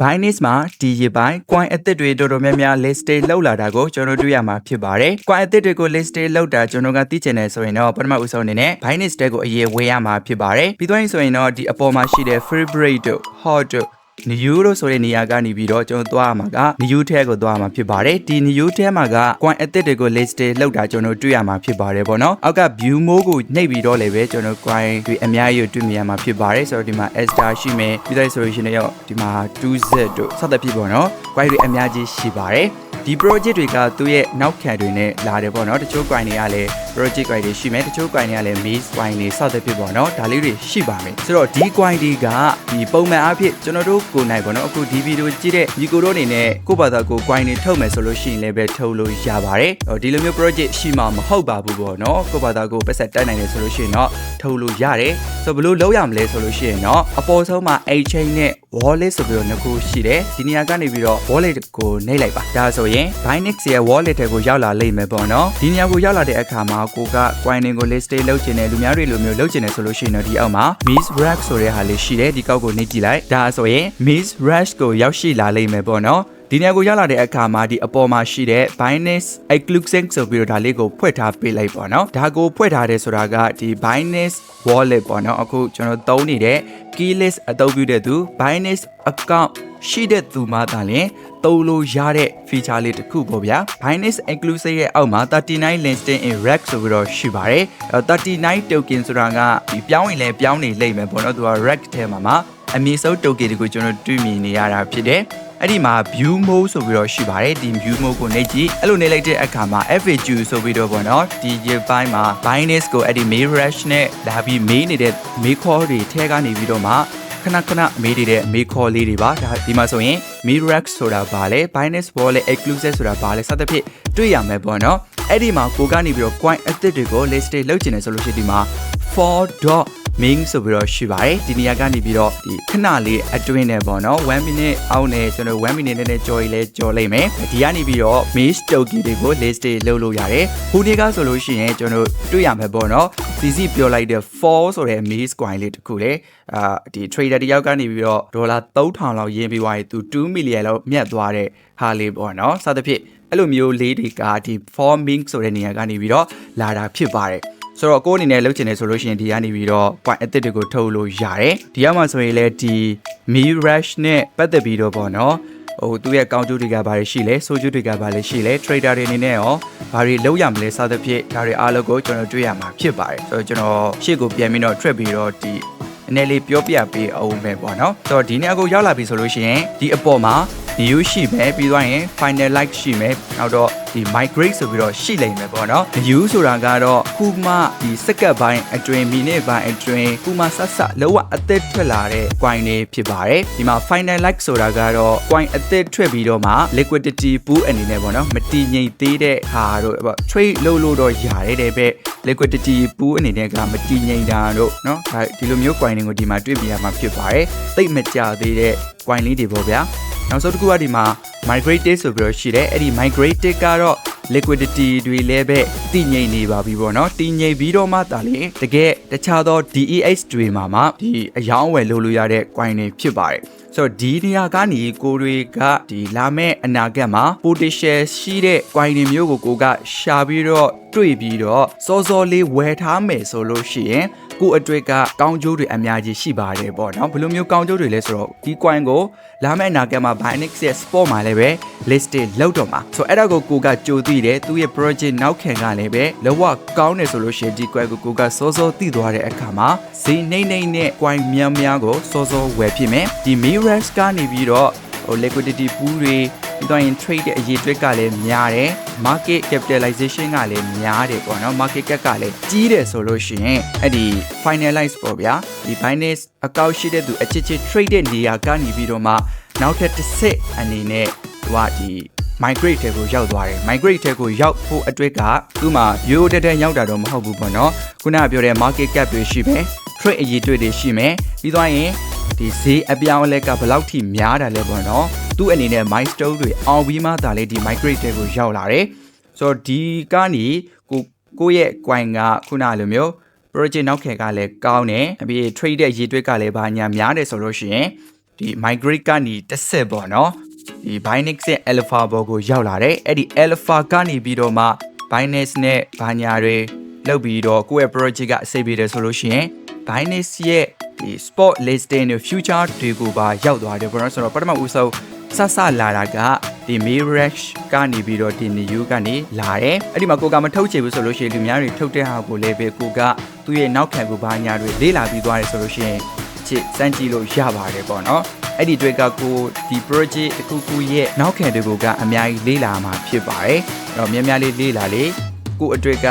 Binance မှာဒီရပိုင်း coin အသစ်တွေတော်တော်များများ listed လောက်လာတာကိုကျွန်တော်တို့တွေ့ရမှာဖြစ်ပါတယ်။ coin အသစ်တွေကို listed လောက်တာကျွန်တော်ကသိချင်တယ်ဆိုရင်တော့ပထမဦးဆုံးအနေနဲ့ Binance တက်ကိုအရေးဝယ်ရမှာဖြစ်ပါတယ်။ပြီးတော့ဆိုရင်တော့ဒီအပေါ်မှာရှိတဲ့ Favorite တို့ Hot တို့ new လို့ဆိုတဲ့နေရာကနေပြီးတော့ကျွန်တော်သွားရမှာက new ထဲကိုသွားရမှာဖြစ်ပါတယ်ဒီ new ထဲမှာက coin အသစ်တွေကို listed လောက်တာကျွန်တော်တွေ့ရမှာဖြစ်ပါတယ်ပေါ့နော်အောက်က view mode ကိုနှိပ်ပြီးတော့လည်းပဲကျွန်တော် coin တွေအများကြီးကိုတွေ့မြင်ရမှာဖြစ်ပါတယ်ဆိုတော့ဒီမှာ Star ရှိမယ်ပြီးတော့ဆိုလို့ရှိရင်တော့ဒီမှာ 2Z တို့စသဖြင့်ပေါ့နော် coin တွေအများကြီးရှိပါတယ်ဒီ project တွေကသူ့ရဲ့နောက်ခံတွေနဲ့လာတယ်ပေါ့နော်တချို့ coin တွေကလည်း project coin တွေရှိမယ်တချို့ coin တွေကလည်း maze coin တွေစသဖြင့်ပေါ့နော်ဒါလေးတွေရှိပါမယ်ဆိုတော့ဒီ coin တွေကဒီပုံမှန်အဖြစ်ကျွန်တော်တို့ကိုယ်နိုင်ပေါ့နော်အခုဒီဗီဒီယိုကြည့်တဲ့ညီကိုတို့အနေနဲ့ကိုယ့်ဘာသာကို coin တွေထုတ်မယ်ဆိုလို့ရှိရင်လည်းပဲထုတ်လို့ရပါတယ်ဟောဒီလိုမျိုး project ရှိမှမဟုတ်ပါဘူးပေါ့နော်ကိုယ့်ဘာသာကိုပတ်ဆက်တက်နိုင်တယ်ဆိုလို့ရှိရင်တော့ထုတ်လို့ရတယ်ဆိုတော့ဘယ်လိုလုပ်ရမလဲဆိုလို့ရှိရင်တော့အပေါ်ဆုံးမှာ exchange နဲ့ wallet ဆိုပြီးတော့နှစ်ခုရှိတယ်ဒီနေရာကနေပြီးတော့ wallet ကိုနှိပ်လိုက်ပါဒါဆိုရင် Binance ရဲ့ wallet ထဲကိုရောက်လာလိမ့်မယ်ပေါ့နော်ဒီနေရာကိုရောက်လာတဲ့အခါမှာကိုက coin တွေကို list လုပ်ချင်တယ်လူများတွေလိုမျိုးလုပ်ချင်တယ်ဆိုလို့ရှိရင်တော့ဒီအောက်မှာ Miss Rack ဆိုတဲ့ဟာလေးရှိတယ်ဒီကောက်ကိုနှိပ်ကြည့်လိုက်ဒါဆိုရင် Miss Rack ကိုရောက်ရှိလာလိမ့်မယ်ပေါ့နော် ဒီနေရာကိုရောက်လာတဲ့အခါမှာဒီအပေါ်မှာရှိတဲ့ Binance Exclusive ဆိုပြီးတော့ဒါလေးကိုဖွင့်ထားပေးလိုက်ပေါ့နော်ဒါကိုဖွင့်ထားတယ်ဆိုတာကဒီ Binance Wallet ပေါ့နော်အခုကျွန်တော်သုံးနေတဲ့ keyless အသုံးပြုတဲ့သူ Binance account ရှိတဲ့သူမှသာလျှင်သုံးလို့ရတဲ့ feature လေးတစ်ခုပေါ့ဗျာ Binance Exclusive ရဲ့အောက်မှာ39 listing in rack ဆိုပြီးတော့ရှိပါတယ်အဲ39 token ဆိုတာကဒီပြောင်းရင်လည်းပြောင်းနေလိမ့်မယ်ပေါ့နော်သူက rack ထဲမှာမှာအမြင့်ဆုံး token တွေကိုကျွန်တော်တွေ့မြင်နေရတာဖြစ်တယ် အဲ့ဒီမှာ view mode ဆိုပြီးတော့ရှိပါတယ်ဒီ view mode ကိုနှိပ်ကြည့်အဲ့လိုနှိပ်လိုက်တဲ့အခါမှာ FAQ ဆိုပြီးတော့ပေါ့နော်ဒီရပိုင်းမှာ Binance ကိုအဲ့ဒီ mail rush နဲ့လာပြီးမေးနေတဲ့ mail call တွေထဲကနေပြီးတော့မှခဏခဏမေးနေတဲ့မေးခေါ်လေးတွေပါဒါဒီမှာဆိုရင် Mirax ဆိုတာဘာလဲ Binance Wallet Exclusive ဆိုတာဘာလဲစသဖြင့်တွေ့ရမယ်ပေါ့နော်အဲ့ဒီမှာကိုကနေပြီးတော့ coin အသစ်တွေကို list လုပ်ချင်တယ်ဆိုလို့ရှိရင်ဒီမှာ for. Ming ဆိုပြီးတော့ရှိပါတယ်ဒီနေရာကနေပြီးတော့ဒီခဏလေးအတွင်းနဲ့ပေါ့နော်1 minute အောက်နဲ့ကျွန်တော်1 minute နဲ့ကြော်ရည်လဲကြော်လိုက်မယ်ဒီကနေပြီးတော့ miss token တွေကို list တွေလုပ်လို့ရတယ်ဟိုဒီကဆိုလို့ရှိရင်ကျွန်တော်တွေ့ရမယ်ပေါ့နော်စီစီပြောလိုက်တဲ့4ဆိုတဲ့ miss coin လေးတခုလေအာဒီ trader တယောက်ကနေပြီးတော့ဒေါ်လာ3000လောက်ရင်းပြီးသွားရင်သူ2 million လောက်မြတ်သွားတဲ့ဟာလေးပေါ့နော်စသဖြင့်အဲ့လိုမျိုးလေးတွေကဒီ forming ဆိုတဲ့နေရာကနေပြီးတော့လာတာဖြစ်ပါတယ် ဆိုတော့ကိုယ်အနေနဲ့လုပ်ချင်တယ်ဆိုလို့ရှိရင်ဒီကနေပြီးတော့ point အသစ်တွေကိုထုတ်လို့ရတယ်ဒီကမှာဆိုရင်လည်းဒီ me rush နဲ့ပတ်သက်ပြီးတော့ပေါ့နော်ဟိုသူ့ရဲ့ကောင်းကျိုးတွေကဘာတွေရှိလဲဆိုးကျိုးတွေကဘာလဲရှိလဲ trader တွေအနေနဲ့ရောဘာတွေလုပ်ရမလဲစသဖြင့်ဒါတွေအားလုံးကိုကျွန်တော်တွေ့ရမှာဖြစ်ပါတယ်ဆိုတော့ကျွန်တော်ရှေ့ကိုပြန်ပြီးတော့ထွက်ပြီးတော့ဒီအနေလေးပြောပြပေးအောင်ပဲပေါ့နော်ဆိုတော့ဒီနေရာကိုရောက်လာပြီဆိုလို့ရှိရင်ဒီအပေါ်မှာ new ရှိမယ်ပြီးသွားရင် final like ရှိမယ်နောက်တော့ဒီ migrate ဆိုပြီးတော့ရှိလိမ့်မယ်ပေါ့နော် new ဆိုတာကတော့ခုမှဒီစက္ကန့်ပိုင်းအတွင်းမိနစ်ပိုင်းအတွင်းခုမှဆက်ဆက်လောကအသက်ထွက်လာတဲ့ coin တွေဖြစ်ပါတယ်ဒီမှာ final like ဆိုတာကတော့ coin အသက်ထွက်ပြီးတော့မှ liquidity pool အနေနဲ့ပေါ့နော်မတည်ငြိမ်သေးတဲ့ဟာတို့ပေါ့ trade လုပ်လို့တော့ရတယ်တဲ့ပဲ liquidity pool အနေနဲ့ကမတည်ငြိမ်တာတို့เนาะဒီလိုမျိုး coin တွေကိုဒီမှာတွေ့ပြရမှာဖြစ်ပါတယ်သိပ်မကြသေးတဲ့ coin လေးတွေပေါ့ဗျာ နောက်ဆုံးတစ်ခုကဒီမှာ migrated ဆိုပြီးတော့ရှိတယ်အဲ့ဒီ migrated ကတော့ liquidity တွေလည်းပဲတည်ငြိမ်နေပါပြီပေါ့နော်တည်ငြိမ်ပြီးတော့မှဒါလေတကယ်တခြားသော DEX တွေမှာမှဒီအယောင်းအဝယ်လုပ်လို့ရတဲ့ coin တွေဖြစ်ပါတယ်ဆိုတော့ဒီနေရာကနေကိုတွေကဒီလာမဲ့အနာဂတ်မှာ potential ရှိတဲ့ coin တွေမျိုးကိုကိုကရှာပြီးတော့ တွေ့ပြီးတော့စောစောလေးဝယ်ထားမယ်ဆိုလို့ရှိရင်ကိုအတွေ့ကကောင်းကျိုးတွေအများကြီးရှိပါတယ်ပေါ့နော်ဘယ်လိုမျိုးကောင်းကျိုးတွေလဲဆိုတော့ဒီ coin ကိုလာမယ့်အနာဂတ်မှာ Binance ရဲ့ spot မှာလည်းပဲ listed လောက်တော့မှာဆိုတော့အဲ့ဒါကိုကိုကကြိုသိတယ်သူရဲ့ project နောက်ခံကလည်းပဲလောကကောင်းတယ်ဆိုလို့ရှိရင်ဒီ coin ကိုကိုကစောစောသိသွားတဲ့အခါမှာဈေးနှိမ့်နှိမ့်နဲ့ coin များများကိုစောစောဝယ်ဖြစ်မယ်ဒီ Mirax ကနေပြီးတော့ဟို liquidity pool တွေ ပြီးတော့ရင် trade တဲ့အရေးအတွက်ကလည်းများတယ် market capitalization ကလည်းများတယ်ပေါ့နော် market cap ကလည်းကြီးတယ်ဆိုလို့ရှိရင်အဲ့ဒီ finalize ပေါ့ဗျာဒီ Binance account ရှိတဲ့သူအချစ်ချစ် trade တဲ့နေရာကနေပြီးတော့မှနောက်ထပ်တစ်စစ်အနေနဲ့ဟိုကဒီ migrate ထဲကိုရောက်သွားတယ် migrate ထဲကိုရောက်ဖို့အတွက်ကသူ့မှာရိုးတက်တက်ရောက်တာတော့မဟုတ်ဘူးပေါ့နော်ခုနကပြောတဲ့ market cap တွေရှိမယ် trade အရေးတွေတွေရှိမယ်ပြီးသွားရင်ဒီဈေးအပြောင်းအလဲကဘယ်လောက်ထိများတာလဲပေါ့နော် သူ့အနေနဲ့ milestone တွေအောင်ပြီးမှဒါလေးဒီ migrate တွေကိုရောက်လာတယ်ဆိုတော့ဒီကနေကိုကိုယ့်ရဲ့ coin ကခုနလိုမျိုး project နောက်ခဲကလည်းကောင်းတယ်အပြီး trade တဲ့ရည်တွက်ကလည်းဘာညာများတယ်ဆိုလို့ရှိရင်ဒီ migrate ကနေတစ်ဆက်ပေါ့နော်ဒီ Binance ရဲ့ alpha ဘောကိုရောက်လာတယ်အဲ့ဒီ alpha ကနေပြီးတော့မှ Binance နဲ့ဘာညာတွေလုပ်ပြီးတော့ကိုယ့်ရဲ့ project ကအစိပ်ပေးတယ်ဆိုလို့ရှိရင် Binance ရဲ့ဒီ spot listing နဲ့ future တွေကိုပါရောက်သွားတယ်ပေါ့နော်ဆိုတော့ပထမဦးဆုံး ဆဆလာတာကဒီ Mirage ကနေပြီးတော့ဒီ new ကနေလာတယ်အဲ့ဒီမှာကိုကမထုတ်ချင်ဘူးဆိုလို့ရှိရင်လူများတွေထုတ်တဲ့ဟာကိုလည်းပဲကိုကသူ့ရဲ့နောက်ခံကိုဘာညာတွေလေးလာပြီးသွားတယ်ဆိုလို့ရှိရင်ချစ်စမ်းကြည့်လို့ရပါတယ်ပေါ့နော်အဲ့ဒီတွေကကိုဒီ project တစ်ခုခုရဲ့နောက်ခံတွေကိုကအများကြီးလေးလာမှာဖြစ်ပါတယ်အဲ့တော့များများလေးလေးလာလေကိုအတွက်က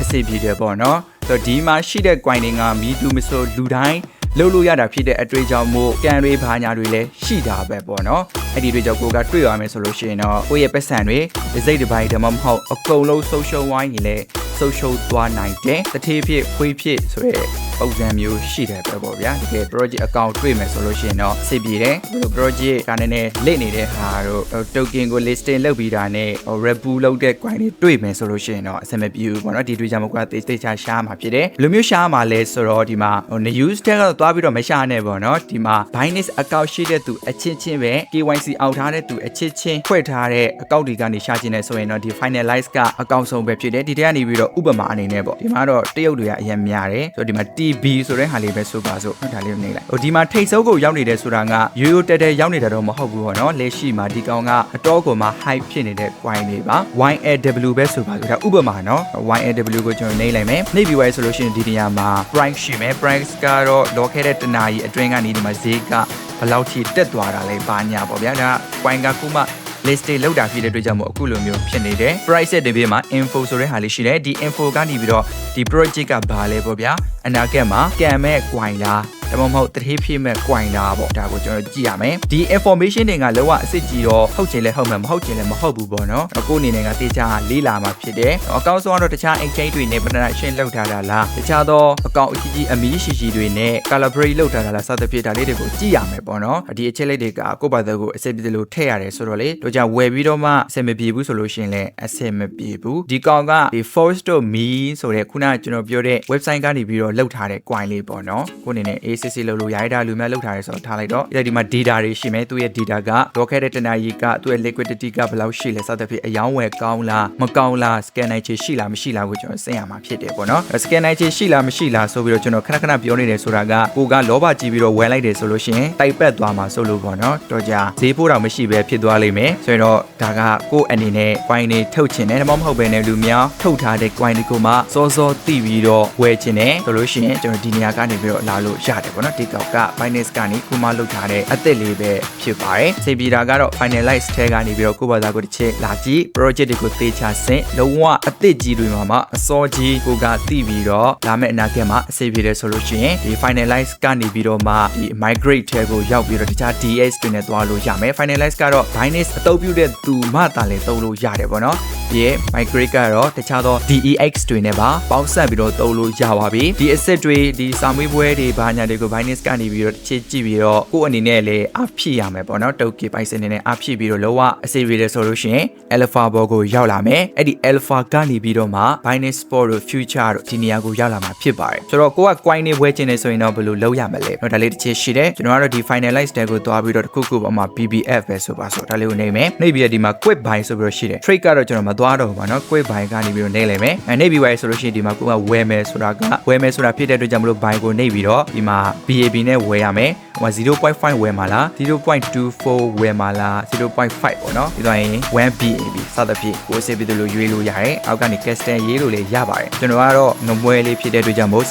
အစီပြေတယ်ပေါ့နော်ဆိုတော့ဒီမှာရှိတဲ့ coin တွေကမီတူမဆိုလူတိုင်းလုပ်လို့ရတာဖြစ်တဲ့အတွေ့အကြုံမို့ကန်တွေဘာညာတွေလည်းရှိတာပဲပေါ့နော် အဲ့ဒီအတွေ့အကြုံကိုကတွေ့ရမယ်ဆိုလို့ရှိရင်တော့ကိုယ့်ရဲ့ပတ်စံတွေဒီစိတ်တစ်ပိုင်းတမမဟုတ်အကုန်လုံး social wine ကြီးလည်း social သွားနိုင်တယ်တထေးဖြစ်ခွေးဖြစ်ဆိုရဲပုံစံမျိုးရှိတယ်ပဲပေါ့ဗျာတကယ် project account တွေ့မယ်ဆိုလို့ရှိရင်တော့စိတ်ပြေတယ်ဘယ်လို project ကနည်းနည်းလက်နေတဲ့ဟာတို့ token ကို listing လုပ်ပြီးတာနဲ့ repu လုပ်တဲ့ coin တွေတွေ့မယ်ဆိုလို့ရှိရင်တော့အဆင်မပြေဘူးပေါ့နော်ဒီတွေ့ကြမှာကတေးသေးချာရှားမှာဖြစ်တယ်ဘယ်လိုမျိုးရှားမှာလဲဆိုတော့ဒီမှာ news tag ကတော့သွားပြီးတော့မရှာနဲ့ပေါ့နော်ဒီမှာ Binance account ရှိတဲ့သူအချင်းချင်းပဲ KYC အောက်ထားတဲ့သူအချင်းချင်းဖွဲ့ထားတဲ့ account တွေကနေရှာခြင်းနဲ့ဆိုရင်တော့ဒီ finalize က account ဆုံးပဲဖြစ်တယ်ဒီထဲကနေပြီးတော့ဥပမာအနေနဲ့ပေါ့ဒီမှာတော့တရုတ်တွေကအရင်များတယ်ဆိုတော့ဒီမှာ TB ဆိုတဲ့ဟာလေးပဲဆိုပါစို့ဒါလေးကိုနေလိုက်ဟိုဒီမှာထိတ်စုပ်ကိုရောက်နေတယ်ဆိုတာကရိုးရိုးတက်တက်ရောက်နေတာတော့မဟုတ်ဘူးပေါ့နော်လက်ရှိမှာဒီကောင်ကအတော့ကိုမှ hype ဖြစ်နေတဲ့ coin တွေပါ YAW ပဲဆိုပါစို့ဒါဥပမာနော် YAW ကိုကျွန်တော်နေလိုက်မယ်နေပြီးွားဆိုလို့ရှိရင်ဒီနေရာမှာ price ရှိမယ် price ကတော့လောခဲ့တဲ့တနာကြီးအတွင်းကနေဒီမှာဈေးက ဘယ်လောက်ထိတက်သွားတာလဲပါညာပေါ့ဗျာဒါ coin ကခုမှ list တွေလောက်တာဖြစ်တဲ့အတွက်ကြောင့်မို့အခုလိုမျိုးဖြစ်နေတယ် price တဲ့ဘေးမှာ info ဆိုတဲ့ဟာလေးရှိတယ်ဒီ info ကနေပြီးတော့ဒီ project ကဘာလဲပေါ့ဗျာအနာဂတ်မှာကံမဲ့ coin လား ဒါမှမဟုတ်တတိဖြစ်မဲ့ coin လားပေါ့ဒါကိုကျွန်တော်ကြည့်ရမယ်ဒီ information တွေကလောကအစ်စ်ကြီးတော့ဟုတ်ချင်လဲဟုတ်မှာမဟုတ်ချင်လဲမဟုတ်ဘူးပေါ့နော်အခုအနေနဲ့ကတေချာလေးလာမှာဖြစ်တယ်အကောင့်ဆုံးကတော့တခြား exchange တွေနဲ့ပထမရှင်းလောက်ထားတာလားတခြားသောအကောင့်အကြီးကြီးအမီးရှိရှိတွေနဲ့ calibrate လောက်ထားတာလားစသဖြင့်ဒါလေးတွေကိုကြည့်ရမယ်ပေါ့နော်ဒီအချက်လက်တွေကကိုယ့်ဘာသာကိုအစစ်ပြလို့ထည့်ရတယ်ဆိုတော့လေတို့ကြဝယ်ပြီးတော့မှအဆင်မပြေဘူးဆိုလို့ရှိရင်လည်းအဆင်မပြေဘူးဒီကောင်ကဒီ force.me ဆိုတဲ့ခုနကကျွန်တော်ပြောတဲ့ website ကနေပြီးတော့လောက်ထားတဲ့ coin လေးပေါ့နော်ကိုအနေနဲ့ ACC လောက်လို့ရရတာလူများလောက်ထားရဲဆိုတော့ထားလိုက်တော့ဒီမှာ data တွေရှိမယ်သူ့ရဲ့ data ကလောခဲ့တဲ့တနာကြီးကသူ့ရဲ့ liquidity ကဘယ်လောက်ရှိလဲစသဖြင့်အယောင်းဝယ်ကောင်းလားမကောင်းလား scan နိုင်ချေရှိလားမရှိလားကိုကျွန်တော်စင်ရမှာဖြစ်တယ်ပေါ့နော် scan နိုင်ချေရှိလားမရှိလားဆိုပြီးတော့ကျွန်တော်ခဏခဏပြောနေတယ်ဆိုတာကကိုကလောဘကြီးပြီးတော့ဝယ်လိုက်တယ်ဆိုလို့ရှိရင်တိုက်ပတ်သွားမှာဆိုလို့ပေါ့နော်တော့ကြာဈေးဖို့တော့မရှိပဲဖြစ်သွားလိမ့်မယ်ဆိုရင်တော့ဒါကကိုယ့်အနေနဲ့ coin တွေထုတ်ချင်တယ်ဒါမှမဟုတ်ဘဲနဲ့လူများထုတ်ထားတဲ့ coin တွေကိုမှစောစောသိပြီးတော့ဝယ်ချင်တယ်ဆိုလို့ရှိရင်ကျွန်တော်ဒီနေရာကနေပြီးတော့လာလို့ရတယ်ပေါ့နော်ဒီကောက်က Binance ကနေခုမှလုပ်ထားတဲ့အသစ်လေးပဲဖြစ်ပါတယ်စေပြည်တာကတော့ finalize ထဲကနေပြီးတော့ကိုယ့်ဘာသာကိုတစ်ချက်လာကြည့် project တွေကိုသေချာဆင့်လုံးဝအသစ်ကြီးတွေမှာမှအစောကြီးကိုကသိပြီးတော့လာမယ့်အနာဂတ်မှာအဆင်ပြေတယ်ဆိုလို့ရှိရင်ဒီ finalize ကနေပြီးတော့မှဒီ migrate ထဲကိုရောက်ပြီးတော့တခြား DS တွေနဲ့သွားလို့ရမယ် finalize ကတော့ Binance အသုံးပြုတဲ့သူမှသာလည်းသုံးလို့ရတယ်ပေါ့နော်ဒီရဲ့ migrate ကတော့တခြားသော DEX တွေနဲ့ပါပေါင်းစပ်ပြီးတော့သုံးလို့ရပါပြီဒီအစစ်တွေဒီစာမေးပွဲတွေဘာညာတွေကို Binance ကနေပြီးတော့တစ်ချက်ကြည့်ပြီးတော့ကိုယ့်အနေနဲ့လည်းအဖြည့်ရမယ်ပေါ့နော်တုတ်ကေပိုင်စင်နေနဲ့အဖြည့်ပြီးတော့လောကအစီရဆိုလို့ရှိရင် Alpha ဘောကိုရောက်လာမယ်အဲ့ဒီ Alpha ကနေပြီးတော့မှ Binance Sport တို့ Future တို့ဒီနေရာကိုရောက်လာမှာဖြစ်ပါတယ်ဆိုတော့ကိုက coin တွေဝယ်ချင်နေဆိုရင်တော့ဘယ်လိုလုပ်ရမလဲတော့ဒါလေးတစ်ချက်ရှိတယ်ကျွန်တော်ကတော့ဒီ finalize တဲ့ကိုသွားပြီးတော့တစ်ခုခုပေါ်မှာ BBF ပဲဆိုပါဆိုဒါလေးကိုနေမယ်နေပြီးတော့ဒီမှာ quick buy ဆိုပြီးတော့ရှိတယ် trade ကတော့ကျွန်တော်မသွားတော့ဘူးပါနော် quick buy ကနေပြီးတော့နေလိုက်မယ်အဲနေပြီး buy ဆိုလို့ရှိရင်ဒီမှာကိုကဝယ်မယ်ဆိုတာကဝယ်မယ်ဆိုတာဖြစ်တဲ့အတွက်ကြောင့်မလို့ buy ကိုနေပြီးတော့ဒီမှာ BAB နဲ့ဝယ်ရမယ်ဟို0.5ဝယ်မှာလား0.24ဝယ်မှာလား0.5ပေါ့နော်ဒီတော့ရင် 1BAB စသဖြင့်ကိုယ်စေပြီးလို့ရွေးလို့ရတယ်အောက်ကနေ custom ရေးလို့လည်းရပါတယ်ကျွန်တော်ကတော့ငမွဲလေးဖြစ်တဲ့အတွက်ကြောင့်မို့0.5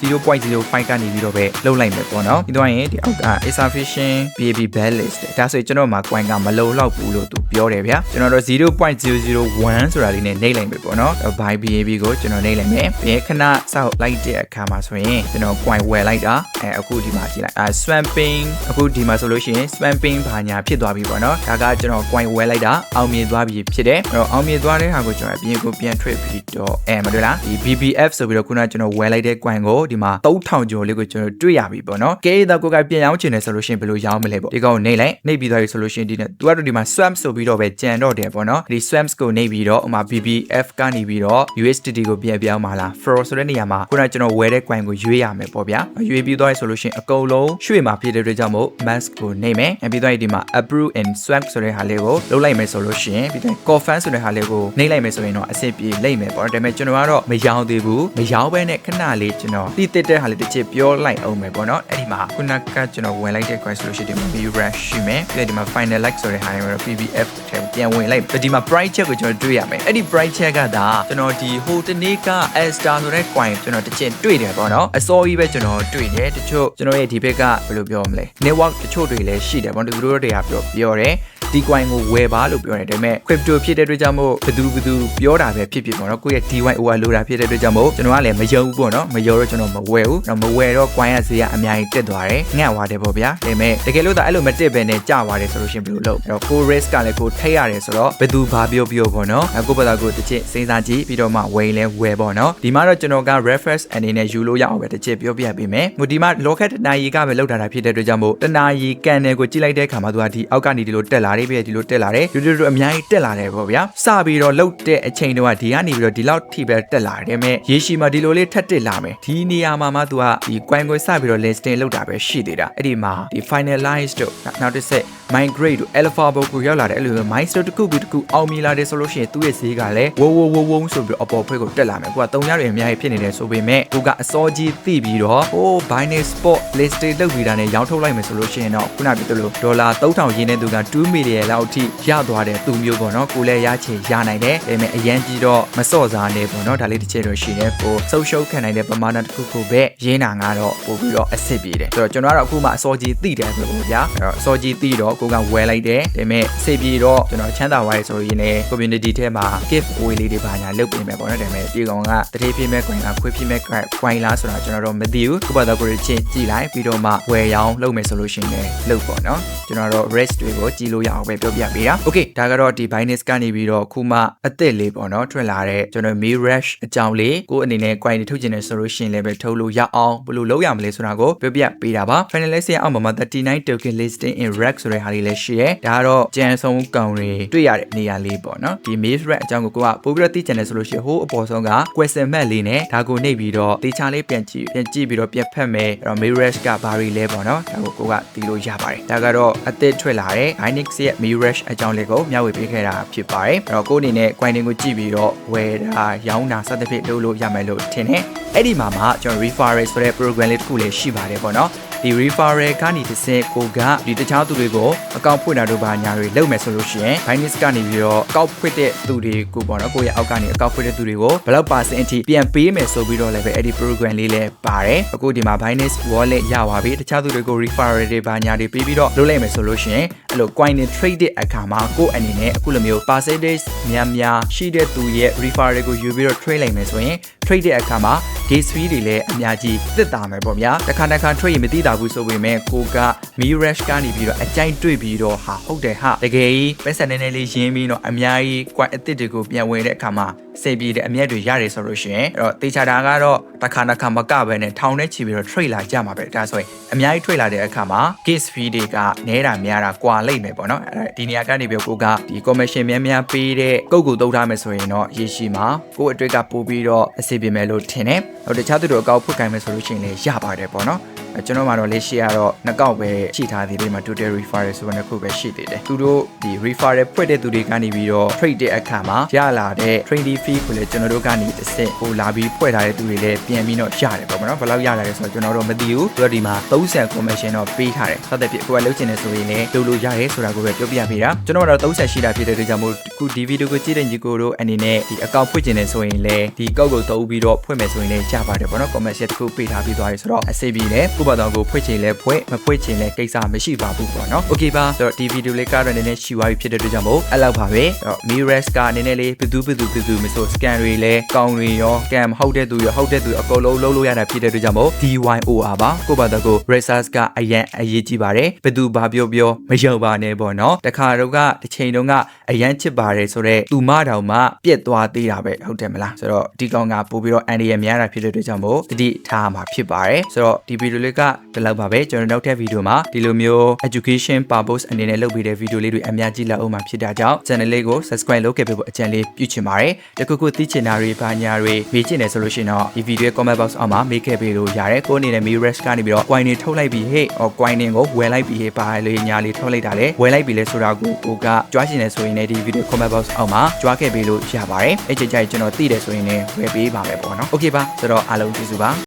0.05ကနေပြီးတော့ပဲလုံလိုက်မယ်ပေါ့နော်ဒီတော့ရင်ဒီအောက်က insufficient BAB balance ဒါဆိုရင်ကျွန်တော်မှာ coin ကမလုံလောက်ဘူးလို့သူပြောတယ်ဗျာကျွန်တော်တို့0.001ဆိုတာလေးနဲ့နှိပ်လိုက်မယ်ပေါ့နော် by BAB ကိုကျွန်တော်နှိပ်လိုက်မယ်ပြီးရင်ခဏစောက်လိုက်တဲ့အခါမှာဆိုရင်ကျွန်တော် coin ဝယ်လိုက်တာအဲအခုဒီမှာကြည့်လိုက်အဲ swamping အခုဒီမှာဆိုလို့ရှိရင် swamping ဘာညာဖြစ်သွားပြီပေါ့နော်ဒါကကျွန်တော် coin ဝယ်လိုက်တာအောင်မြင်သွားပြီဖြစ်တယ်အဲ့တော့အောင်မြင်သွားတဲ့ဟာကိုကျွန်တော်အပြင်ကိုပြန်ထွက်ပြီးတော့အဲမတွေ့လားဒီ BBF ဆိုပြီးတော့ခုနကကျွန်တော်ဝယ်လိုက်တဲ့ coin ကိုဒီမှာ3000ကျော်လေးကိုကျွန်တော်တွေ့ရပြီပေါ့နော်ကဲဒါကိုကပြန်ရောင်းချင်တယ်ဆိုလို့ရှိရင်ဘယ်လိုရောင်းမလဲပေါ့ဒီကောင်ကိုနှိပ်လိုက်နှိပ်ပြီးသွားပြီဆိုလို့ရှိရင်ဒီနဲ့သူကတော့ဒီမှာ swamp ဆိုပြီးတော့ပဲကြံတော့တယ်ပေါ့နော်ဒီ swamp stamps ကိုနေပြီးတော့ဥမာ BBF ကနေပြီးတော့ USDT ကိုပြန်ပြောင်းပါလား fraud ဆိုတဲ့နေရာမှာခုနကကျွန်တော်ဝယ်တဲ့ coin ကိုရွေးရမယ်ပေါ့ဗျာရွေးပြီးသွားရဆိုလို့ရှိရင်အကုန်လုံးရွှေ့မှာဖြစ်တဲ့အတွက်ကြောင့်မို့ mask ကိုနေမယ်အပြီးသွားရင်ဒီမှာ approve and swap ဆိုတဲ့ဟာလေးကိုလုပ်လိုက်မယ်ဆိုလို့ရှိရင်ပြီးတော့ confirm ဆိုတဲ့ဟာလေးကိုနှိပ်လိုက်မယ်ဆိုရင်တော့အဆင်ပြေလိမ့်မယ်ပေါ့ဒါပေမဲ့ကျွန်တော်ကတော့မရောသေးဘူးမရောဘဲနဲ့ခဏလေးကျွန်တော်တိတက်တဲ့ဟာလေးတစ်ချက်ပြောလိုက်အောင်မယ်ပေါ့နော်အဲ့ဒီမှာခုနကကျွန်တော်ဝင်လိုက်တဲ့ coin ဆိုလို့ရှိရင်ဒီမှာ B rush ရှိမယ်ပြီးတော့ဒီမှာ final like ဆိုတဲ့ဟာလေးမှာ PBF ထဲပြန်ဝင်လိုက်ဒီမှာ price check ကိုကျွန်တော်တွေ့ရမယ်အဲ့ဒီ price check ကဒါကျွန်တော်ဒီဟိုတနေ့က S star ဆိုတဲ့ coin ကျွန်တော်တစ်ချက်တွေ့တယ်ပေါ့နော်အစောကြီးပဲကျွန်တော်တွေ့တယ်တချို့ကျွန်တော်ရဲ့ဒီဘက်ကဘယ်လိုပြောမလဲ network တချို့တွေလည်းရှိတယ်ပေါ့နော်သူတို့တွေကပြောပြောတယ် ဒီ coin ကိုဝယ်ပါလို့ပြောတယ်ဒါပေမဲ့ crypto ဖြစ်တဲ့အတွက်ကြောင့်မို့ဘယ်သူဘယ်သူပြောတာပဲဖြစ်ဖြစ်ပေါ့နော်ကိုယ့်ရဲ့ DY over လိုတာဖြစ်တဲ့အတွက်ကြောင့်မို့ကျွန်တော်ကလည်းမယုံဘူးပေါ့နော်မယုံတော့ကျွန်တော်မဝယ်ဘူးတော့မဝယ်တော့ coin ရဲ့ဈေးကအများကြီးတက်သွားတယ်ငှက်သွားတယ်ပေါ့ဗျာဒါပေမဲ့တကယ်လို့ဒါအဲ့လိုမတက်ပဲနဲ့ကျသွားတယ်ဆိုလို့ရှိရင်ဘယ်လိုလုပ်အဲ့တော့ကို risk ကလည်းကိုထိတ်ရတယ်ဆိုတော့ဘယ်သူဘာပြောပြောပေါ့နော်အခုပတ်သက်ကိုတစ်ချက်စဉ်းစားကြည့်ပြီးတော့မှဝယ်လဲဝယ်ပေါ့နော်ဒီမှာတော့ကျွန်တော်က reference အနေနဲ့ယူလို့ရအောင်ပဲတစ်ချက်ပြောပြပေးမယ်ဟိုဒီမှာ locket တနာရီကပဲလောက်ထားတာဖြစ်တဲ့အတွက်ကြောင့်မို့တနာရီကန်တယ်ကိုကြည့်လိုက်တဲ့အခါမှာသူကဒီအောက်ကနေဒီလိုတက်လာတယ်ပြီးဒီလိုတက်လာတယ်တူတူတူအများကြီးတက်လာတယ်ပေါ့ဗျာစပြီးတော့လှုပ်တဲ့အချိန်တုန်းကဒီကနေပြီးတော့ဒီလောက်ထိပဲတက်လာတယ်ဒါပေမဲ့ရေရှည်မှာဒီလိုလေးထက်တက်လာမယ်ဒီနေရာမှာမှသူကဒီ coin ကိုစပြီးတော့ listing လုပ်တာပဲရှိသေးတာအဲ့ဒီမှာဒီ finalize တို့နောက်တစ်ဆက် migrate တို့ alpha ဘုတ်ကိုရောက်လာတယ်အဲ့လိုမျိုး milestone တစ်ခုပြီးတစ်ခုအောင်မြင်လာတယ်ဆိုလို့ရှိရင်သူ့ရဲ့ဈေးကလည်းဝဝဝဝဝဆိုပြီးတော့အပေါ်ဖွဲ့ကိုတက်လာမယ်ကိုက3ရတွေအများကြီးဖြစ်နေတယ်ဆိုပေမဲ့ကိုကအစောကြီးသိပြီးတော့ဟို Binance Spot listing လုပ်ပြီးတာနဲ့ရောင်းထုတ်လိုက်မယ်ဆိုလို့ရှိရင်တော့ခုနပြောသလိုဒေါ်လာ3000ရင်းတဲ့သူက2 million လောက်အထိရသွားတယ်သူမျိုးပေါ့နော်ကိုလည်းရချေရနိုင်တယ်ဒါပေမဲ့အရန်ကြီးတော့မစော့စားနေပေါ့နော်ဒါလေးတစ်ချက်တော့ရှိတယ်ကိုဆုပ်ရှုပ်ခံနိုင်တဲ့ပမာဏတစ်ခုခုပဲရင်းနာကတော့ပို့ပြီးတော့အစ်စ်ပြေတယ်ဆိုတော့ကျွန်တော်ကတော့အခုမှအစောကြီးသိတယ်ဆိုလို့ဗျာအဲ့တော့အစောကြီးသိတော့ကိုကဝယ်လိုက်တယ်ဒါပေမဲ့စိတ်ပြေတော့ကျွန်တော်ချမ်းသာသွားရဆိုရင်လည်း community ထဲမှာ gift away လေးတွေပါညာလုပ်ပေးမယ်ပေါ့နော်ဒါပေမဲ့ဒီကောင်ကတတိပြည့်မဲ့ coin လားခွေးပြည့်မဲ့ coin လားဆိုတာကျွန်တော်တော့မသိဘူးခုပါတော့ကိုချင်းကြည်လိုက်ပြီးတော့မှဝယ်ရောင်းလုပ်မယ်ဆိုလို့ရှိရင်လည်းလုပ်ပေါ့နော်ကျွန်တော်တော့ rest တွေကိုကြည်လို့ရအောင်ပဲပြောပြပေးတာ okay ဒါကတော့ဒီ Binance ကနေပြီးတော့ခုမှအသစ်လေးပေါ့နော်ထွက်လာတဲ့ကျွန်တော် Me Rush အကြောင်းလေးကိုအနေနဲ့ coin တွေထုတ်ကျင်နေဆိုလို့ရှိရင်လည်းပဲထုတ်လို့ရအောင်ဘယ်လိုလုပ်ရမလဲဆိုတာကိုပြောပြပေးတာပါ finalize ရအောင်မှာ39 token listing in rack ဆိုတဲ့ဟာလေးလည်းရှိရဲဒါကတော့ကြံဆုံးကောင်တွေတွေ့ရတဲ့နေရာလေးပေါ့နော်ဒီ Me Rush အကြောင်းကိုကိုကပို့ပြီးတော့သိချင်တယ်ဆိုလို့ရှိရင်ဟိုးအပေါ်ဆုံးက question mark လေးနဲ့ဒါကိုနှိပ်ပြီးတော့တေချာလေးပြန်ကြည့်ပြန်ကြည့်ပြီးတော့ပြန်ဖတ်မယ်အဲ့တော့ Me Rush ကဘာတွေလဲပေါ့နော်ဒါကိုကိုကသိလို့ရပါတယ်ဒါကတော့အသစ်ထွက်လာတဲ့ Hynix ရဲ့ Me Rush အကြောင်းလေးကိုမျှဝေပေးခဲ့တာဖြစ်ပါတယ်အဲ့တော့ကိုအနေနဲ့ coin တွေကိုကြည့်ပြီးတော့ဝယ်တာရောင်းတာစသဖြင့်လုပ်လို့ရမယ်လို့ထင်တယ်အဲ့ဒီမှာမှကျွန်တော် referral ဆိုတဲ့ program လေးတစ်ခုလေးရှိပါတယ်ပေါ့နော် ဒီ referral ကနေတစ်ဆင့်ကိုကဒီတခြားသူတွေကိုအကောင့်ဖွင့်တာတို့ဘာညာတွေလုပ်မယ်ဆိုလို့ရှိရင် Binance ကနေပြီးတော့အကောင့်ဖွင့်တဲ့သူတွေကိုပေါ့နော်ကိုယ့်ရဲ့အောက်ကနေအကောင့်ဖွင့်တဲ့သူတွေကိုဘယ်လောက်ပါစင်အထိပြန်ပေးမယ်ဆိုပြီးတော့လည်းပဲအဲ့ဒီ program လေးလည်းပါတယ်အခုဒီမှာ Binance wallet ရပါပြီတခြားသူတွေကို referral တွေဘာညာတွေပေးပြီးတော့လုပ်လိုက်မယ်ဆိုလို့ရှိရင်အဲ့လို coin တွေ trade တဲ့အခါမှာကိုယ့်အနေနဲ့အခုလိုမျိုး percentage များများရှိတဲ့သူရဲ့ referral တွေကိုယူပြီးတော့ trade လိုက်မယ်ဆိုရင် trade တဲ့အခါမှာ gas fee တွေလည်းအများကြီးသက်သာမယ်ပေါ့ဗျာတစ်ခါတစ်ခါ trade ရင်မသိတာဘူးဆိုပေမဲ့ကိုက me rush ကနေပြီးတော့အကြိုက်တွေ့ပြီးတော့ဟာဟုတ်တယ်ဟာတကယ်ကြီးပတ်စံနေနေလေးရင်းပြီးတော့အများကြီး quite အသစ်တွေကိုပြန်ဝင်တဲ့အခါမှာ စေပြေတဲ့အမျက်တွေရတယ်ဆိုလို့ရှိရင်အဲ့တော့တေချာတာကတော့တစ်ခါတစ်ခါမကပဲနဲ့ထောင်နဲ့ချီပြီးတော့ trade လာကြမှာပဲဒါဆိုရင်အများကြီး trade လာတဲ့အခါမှာ gas fee တွေကနဲတာများတာကွာလိမ့်မယ်ပေါ့နော်အဲ့ဒါဒီနေရာကနေပြီးကိုကဒီ commission များများပေးတဲ့ကုတ်ကူတုတ်ထားမယ်ဆိုရင်တော့ရေရှိမှာကိုယ့်အတွက်ကပို့ပြီးတော့အစီပြေမယ်လို့ထင်တယ်ဟိုတခြားသူတို့အကောက်ဖွင့်ခိုင်းမယ်ဆိုလို့ရှိရင်လည်းရပါတယ်ပေါ့နော် ကျွန်တော်မှတော့လက်ရှိကတော့နှစ်ကောက်ပဲရှိထားသေးတယ်မှာ total referral ဆိုတဲ့နှစ်ခုပဲရှိသေးတယ်သူတို့ဒီ referral ဖွင့်တဲ့သူတွေကနေပြီးတော့ trade တဲ့အခါမှာရလာတဲ့ trading fee ကိုလည်းကျွန်တော်တို့ကနေတစ်ဆင့်ဟိုလာပြီးဖွင့်ထားတဲ့သူတွေလည်းပြန်ပြီးတော့ရတယ်ပေါ့နော်ဘယ်လောက်ရလာလဲဆိုတော့ကျွန်တော်တို့မသိဘူးသူတို့ဒီမှာ30 commission တော့ပေးထားတယ်ဆက်တဲ့ဖြစ်ကိုကလုပ်ချင်တယ်ဆိုရင်လည်းလုပ်လို့ရတယ်ဆိုတာကိုပဲပြောပြပေးတာကျွန်တော်ကတော့30ရှိတာဖြစ်တဲ့အတွက်ကြောင့်မို့ခုဒီဗီဒီယိုကိုကြည့်တဲ့ညီကိုတို့အနေနဲ့ဒီ account ဖွင့်ချင်တယ်ဆိုရင်လည်းဒီကောက်ကိုသုံးပြီးတော့ဖွင့်မယ်ဆိုရင်လည်းရပါတယ်ပေါ့နော် commercial တစ်ခုပေးထားပြီးသွားပြီဆိုတော့အစီပြီးလည်းဥပဒေကိုဖွင့်ချင်လဲဖွင့်မဖွင့်ချင်လဲကိစ္စမရှိပါဘူးပေါ့နော် okay ပါဆိုတော့ဒီဗီဒီယိုလေးကတော့နည်းနည်းရှိသွားပြီဖြစ်တဲ့အတွက်ကြောင့်မို့အဲ့လောက်ပါပဲအဲ့တော့ Miras ကနည်းနည်းလေးဘသူဘသူဘသူမဆို scan တွေလဲကောင်းတွေရော scam ဟုတ်တဲ့သူရောဟုတ်တဲ့သူအကုန်လုံးလုံးလို့ရတာဖြစ်တဲ့အတွက်ကြောင့်မို့ DYOR ပါကိုပါတော့ကို Research ကအရန်အရေးကြီးပါတယ်ဘသူဘာပြောပြောမယုံပါနဲ့ပေါ့နော်တခါတော့ကတစ်ချိန်တုန်းကအရန်ချစ်ပါတယ်ဆိုတော့သူမတောင်မှပြက်သွားသေးတာပဲဟုတ်တယ်မလားဆိုတော့ဒီကောင်ကပို့ပြီးတော့အန်ဒီရများတာဖြစ်တဲ့အတွက်ကြောင့်မို့တတိထားမှာဖြစ်ပါတယ်ဆိုတော့ဒီဗီဒီယိုလေးတွေကဒီလောက်ပါပဲကျွန်တော်နောက်ထပ်ဗီဒီယိုမှာဒီလိုမျိုး education purpose အနေနဲ့လုပ်ပေးတဲ့ဗီဒီယိုလေးတွေအများကြီးလာအောင်မှာဖြစ်တာကြောင့် channel လေးကို subscribe လုပ်ခဲ့ပေးဖို့အကြံလေးပြုချင်ပါတယ်တခုခုသိချင်တာတွေဘာညာတွေမေးချင်တယ်ဆိုလို့ရှိရင်တော့ဒီဗီဒီယို comment box အောက်မှာမေးခဲ့ပေးလို့ရတယ်ကိုအနေနဲ့ me rush ကနေပြီးတော့ coin တွေထုတ်လိုက်ပြီးဟေ့ or coin တွေကိုဝယ်လိုက်ပြီးဟေ့ပါလေညာလေးထုတ်လိုက်တာလေဝယ်လိုက်ပြီးလဲဆိုတာကိုကိုကကြွားရှင်နေဆိုရင်လည်းဒီဗီဒီယို comment box အောက်မှာကြွားခဲ့ပေးလို့ရပါတယ်အဲ့ကြိုက်ကြိုက်ကျွန်တော်သိတယ်ဆိုရင်လည်းဝယ်ပေးပါမယ်ပေါ့နော် okay ပါဆိုတော့အားလုံးကျေးဇူးပါ